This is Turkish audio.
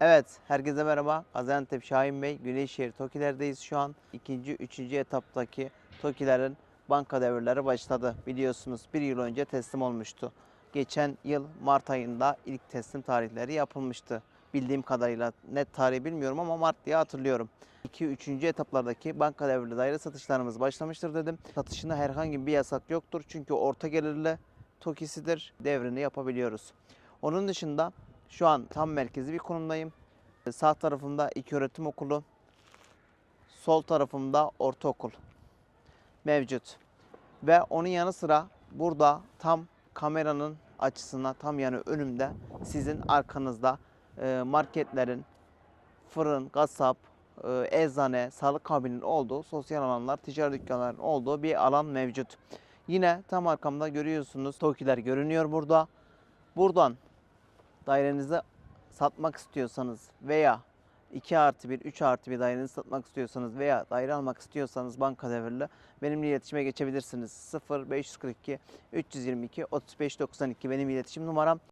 Evet, herkese merhaba. Gaziantep Şahin Bey, Güneyşehir Tokiler'deyiz şu an. İkinci, üçüncü etaptaki Tokilerin banka devirleri başladı. Biliyorsunuz bir yıl önce teslim olmuştu. Geçen yıl Mart ayında ilk teslim tarihleri yapılmıştı. Bildiğim kadarıyla net tarihi bilmiyorum ama Mart diye hatırlıyorum. 2 üçüncü etaplardaki banka devirli daire satışlarımız başlamıştır dedim. Satışında herhangi bir yasak yoktur. Çünkü orta gelirli tokisidir. Devrini yapabiliyoruz. Onun dışında şu an tam merkezi bir konumdayım. Sağ tarafımda iki öğretim okulu, sol tarafımda ortaokul mevcut. Ve onun yanı sıra burada tam kameranın açısına tam yani önümde sizin arkanızda e, marketlerin, fırın, kasap, e, eczane, sağlık kabinin olduğu sosyal alanlar, ticari dükkanların olduğu bir alan mevcut. Yine tam arkamda görüyorsunuz TOKİ'ler görünüyor burada. Buradan dairenizi satmak istiyorsanız veya 2 artı 1, 3 artı 1 dairenizi satmak istiyorsanız veya daire almak istiyorsanız banka devirli benimle iletişime geçebilirsiniz. 0 542 322 35 92 benim iletişim numaram.